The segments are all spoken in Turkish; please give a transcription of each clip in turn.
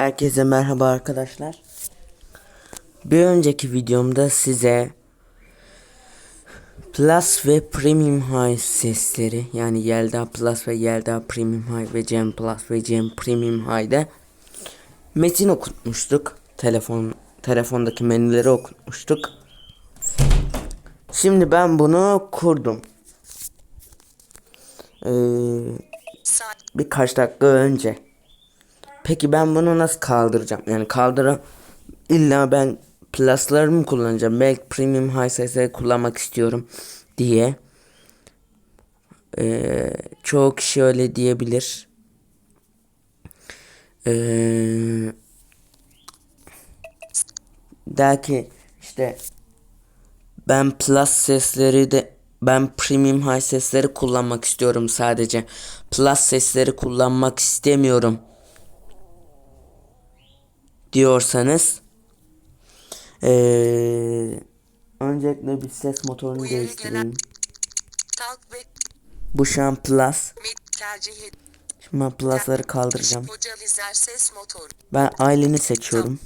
Herkese merhaba arkadaşlar. Bir önceki videomda size Plus ve Premium High sesleri yani Yelda Plus ve Yelda Premium High ve Gem Plus ve Gem Premium High'da metin okutmuştuk. Telefon telefondaki menüleri okutmuştuk. Şimdi ben bunu kurdum. Ee, birkaç dakika önce. Peki ben bunu nasıl kaldıracağım? Yani kaldıra illa ben plus'ları mı kullanacağım? Belki premium high sesleri kullanmak istiyorum diye. Ee, çoğu kişi öyle diyebilir. Ee, der ki işte ben plus sesleri de ben premium high sesleri kullanmak istiyorum sadece. Plus sesleri kullanmak istemiyorum diyorsanız ee, öncelikle bir ses motorunu değiştireyim. Bu şu an plus. Şimdi ben plus'ları kaldıracağım. Ben Aylin'i seçiyorum.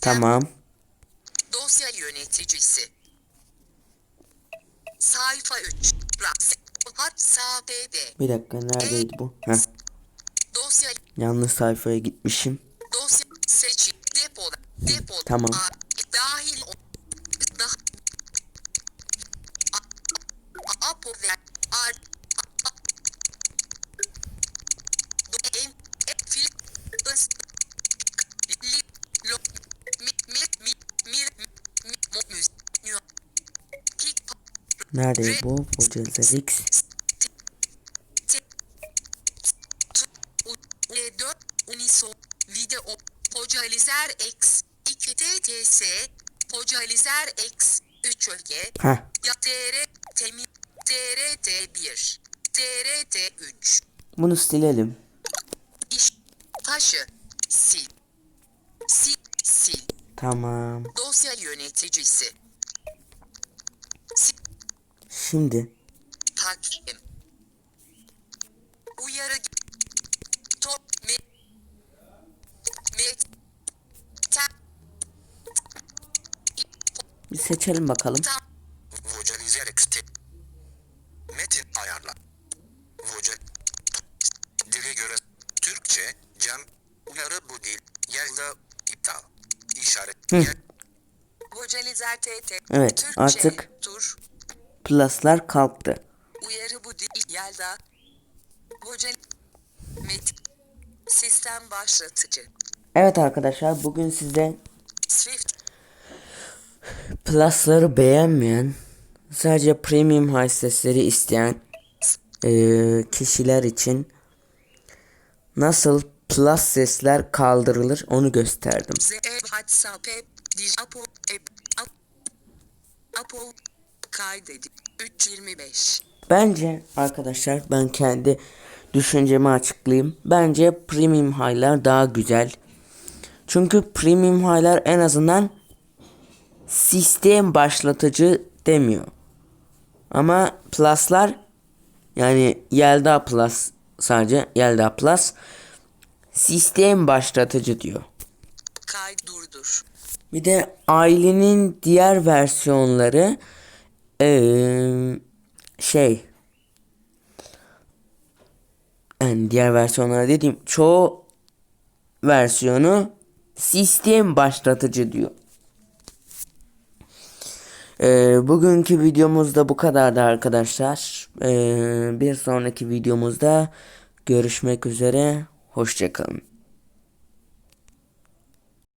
Tamam. dosya yöneticisi. Sayfa 3. Hat sağ BD. Bir dakika neredeydi bu? Heh, Dosya yanlış sayfaya gitmişim. dosya seç depoda. Depo. Tamam. A- dahil. A- Apo ve ar. A- A- Do- em- E L4 Unisop Video Pocalizer X 2 TTS Pocalizer X 3 öge ya TR temi TRT 1 TRT 3 Bunu silelim. İş taşı sil. Sil sil. Tamam. Dosya yöneticisi. Sil. Şimdi. Takvim. Bir seçelim bakalım. Metin ayarla. Dile göre Türkçe Cem Uyarı bu dil Yelda iptal İşaret Vocalizer TT Evet, Türkçe, artık- Tur Plus'lar kalktı. Uyarı bu dil Yelda Vocal Met Sistem başlatıcı Evet arkadaşlar bugün size Swift Plus'ları beğenmeyen sadece premium high isteyen eee, kişiler için nasıl plus sesler kaldırılır onu gösterdim. Z E WhatsApp App Dij Apo App Ap Apo kaydedip 325 Bence arkadaşlar ben kendi düşüncemi açıklayayım. Bence premium high'lar daha güzel. Çünkü premium high'lar en azından sistem başlatıcı demiyor. Ama plus'lar yani Yelda Plus sadece Yelda Plus sistem başlatıcı diyor. kaydı durdur. Bir de ailenin diğer versiyonları eee, şey yani diğer versiyonları dediğim çoğu versiyonu sistem başlatıcı diyor. Eee, bugünkü videomuzda bu kadardı arkadaşlar. Eee, bir sonraki videomuzda görüşmek üzere. Hoşçakalın.